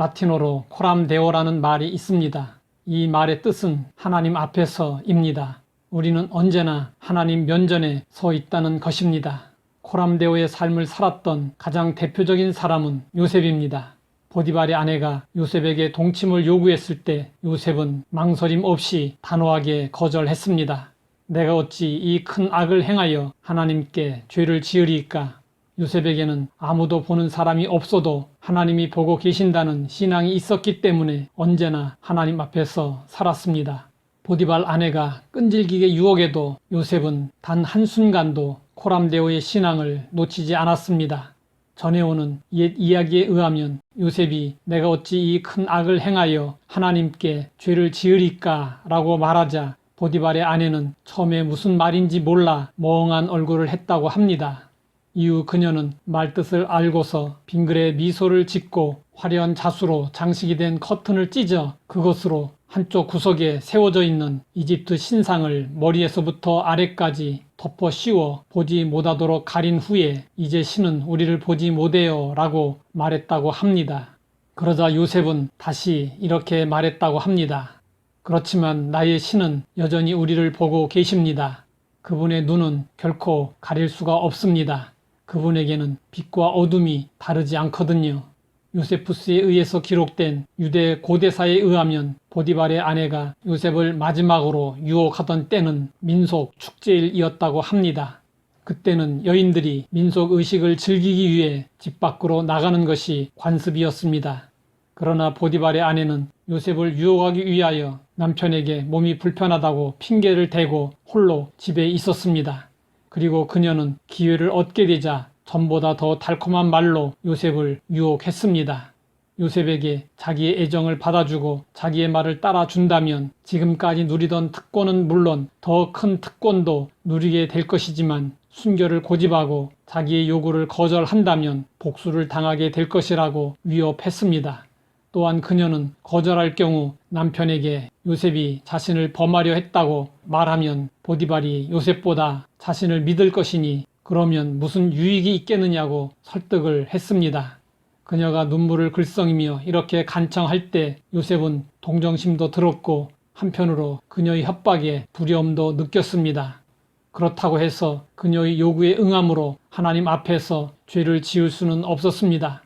라틴어로 코람데오라는 말이 있습니다. 이 말의 뜻은 하나님 앞에서입니다. 우리는 언제나 하나님 면전에 서 있다는 것입니다. 코람데오의 삶을 살았던 가장 대표적인 사람은 요셉입니다. 보디발의 아내가 요셉에게 동침을 요구했을 때 요셉은 망설임 없이 단호하게 거절했습니다. 내가 어찌 이 큰 악을 행하여 하나님께 죄를 지으리까? 요셉에게는 아무도 보는 사람이 없어도 하나님이 보고 계신다는 신앙이 있었기 때문에 언제나 하나님 앞에서 살았습니다. 보디발 아내가 끈질기게 유혹해도 요셉은 단 한순간도 코람데오의 신앙을 놓치지 않았습니다. 전해오는 옛 이야기에 의하면 요셉이 내가 어찌 이 큰 악을 행하여 하나님께 죄를 지으리까 라고 말하자 보디발의 아내는 처음에 무슨 말인지 몰라 멍한 얼굴을 했다고 합니다. 이후 그녀는 말뜻을 알고서 빙글에 미소를 짓고 화려한 자수로 장식이 된 커튼을 찢어 그것으로 한쪽 구석에 세워져 있는 이집트 신상을 머리에서부터 아래까지 덮어 씌워 보지 못하도록 가린 후에 이제 신은 우리를 보지 못해요 라고 말했다고 합니다. 그러자 요셉은 다시 이렇게 말했다고 합니다. 그렇지만 나의 신은 여전히 우리를 보고 계십니다. 그분의 눈은 결코 가릴 수가 없습니다. 그분에게는 빛과 어둠이 다르지 않거든요. 요세푸스에 의해서 기록된 유대 고대사에 의하면 보디발의 아내가 요셉을 마지막으로 유혹하던 때는 민속 축제일이었다고 합니다. 그때는 여인들이 민속 의식을 즐기기 위해 집 밖으로 나가는 것이 관습이었습니다. 그러나 보디발의 아내는 요셉을 유혹하기 위하여 남편에게 몸이 불편하다고 핑계를 대고 홀로 집에 있었습니다. 그리고 그녀는 기회를 얻게 되자 전보다 더 달콤한 말로 요셉을 유혹했습니다. 요셉에게 자기의 애정을 받아주고 자기의 말을 따라준다면 지금까지 누리던 특권은 물론 더 큰 특권도 누리게 될 것이지만 순결을 고집하고 자기의 요구를 거절한다면 복수를 당하게 될 것이라고 위협했습니다. 또한 그녀는 거절할 경우 남편에게 요셉이 자신을 범하려 했다고 말하면 보디발이 요셉보다 자신을 믿을 것이니 그러면 무슨 유익이 있겠느냐고 설득을 했습니다. 그녀가 눈물을 글썽이며 이렇게 간청할 때 요셉은 동정심도 들었고 한편으로 그녀의 협박에 두려움도 느꼈습니다. 그렇다고 해서 그녀의 요구에 응함으로 하나님 앞에서 죄를 지을 수는 없었습니다.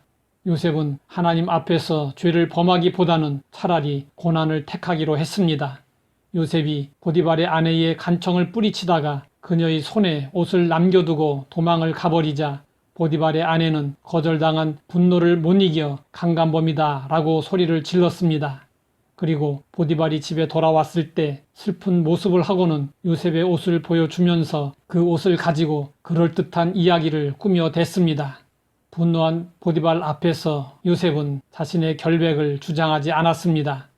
요셉은 하나님 앞에서 죄를 범하기보다는 차라리 고난을 택하기로 했습니다. 요셉이 보디발의 아내의 간청을 뿌리치다가 그녀의 손에 옷을 남겨두고 도망을 가버리자 보디발의 아내는 거절당한 분노를 못 이겨 강간범이다 라고 소리를 질렀습니다. 그리고 보디발이 집에 돌아왔을 때 슬픈 모습을 하고는 요셉의 옷을 보여주면서 그 옷을 가지고 그럴듯한 이야기를 꾸며 댔습니다. 분노한 보디발 앞에서 요셉은 자신의 결백을 주장하지 않았습니다.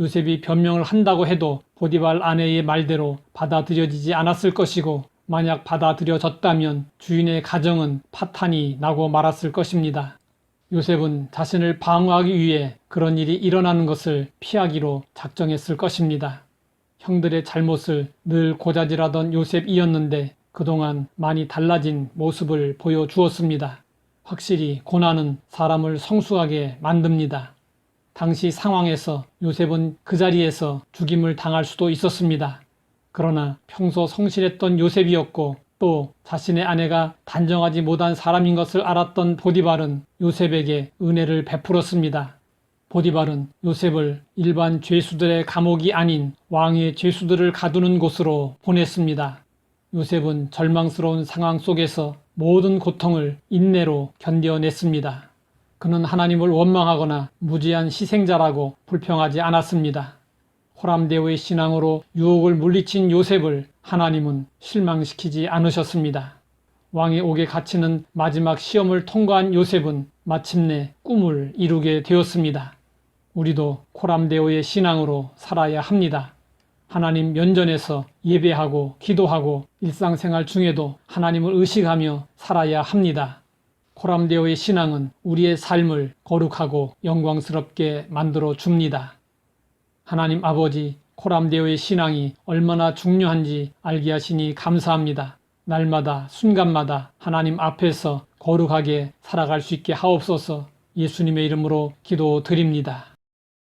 요셉이 변명을 한다고 해도 보디발 아내의 말대로 받아들여지지 않았을 것이고 만약 받아들여졌다면 주인의 가정은 파탄이 나고 말았을 것입니다. 요셉은 자신을 방어하기 위해 그런 일이 일어나는 것을 피하기로 작정했을 것입니다. 형들의 잘못을 늘 고자질하던 요셉이었는데 그동안 많이 달라진 모습을 보여주었습니다. 확실히 고난은 사람을 성숙하게 만듭니다. 당시 상황에서 요셉은 그 자리에서 죽임을 당할 수도 있었습니다. 그러나 평소 성실했던 요셉이었고 또 자신의 아내가 단정하지 못한 사람인 것을 알았던 보디발은 요셉에게 은혜를 베풀었습니다. 보디발은 요셉을 일반 죄수들의 감옥이 아닌 왕의 죄수들을 가두는 곳으로 보냈습니다. 요셉은 절망스러운 상황 속에서 모든 고통을 인내로 견뎌냈습니다. 그는 하나님을 원망하거나 무지한 희생자라고 불평하지 않았습니다. 호람데오의 신앙으로 유혹을 물리친 요셉을 하나님은 실망시키지 않으셨습니다. 왕의 옥에 갇히는 마지막 시험을 통과한 요셉은 마침내 꿈을 이루게 되었습니다. 우리도 코람데오의 신앙으로 살아야 합니다. 하나님 면전에서 예배하고 기도하고 일상생활 중에도 하나님을 의식하며 살아야 합니다. 코람데오의 신앙은 우리의 삶을 거룩하고 영광스럽게 만들어 줍니다. 하나님 아버지, 코람데오의 신앙이 얼마나 중요한지 알게 하시니 감사합니다. 날마다 순간마다 하나님 앞에서 거룩하게 살아갈 수 있게 하옵소서 예수님의 이름으로 기도드립니다.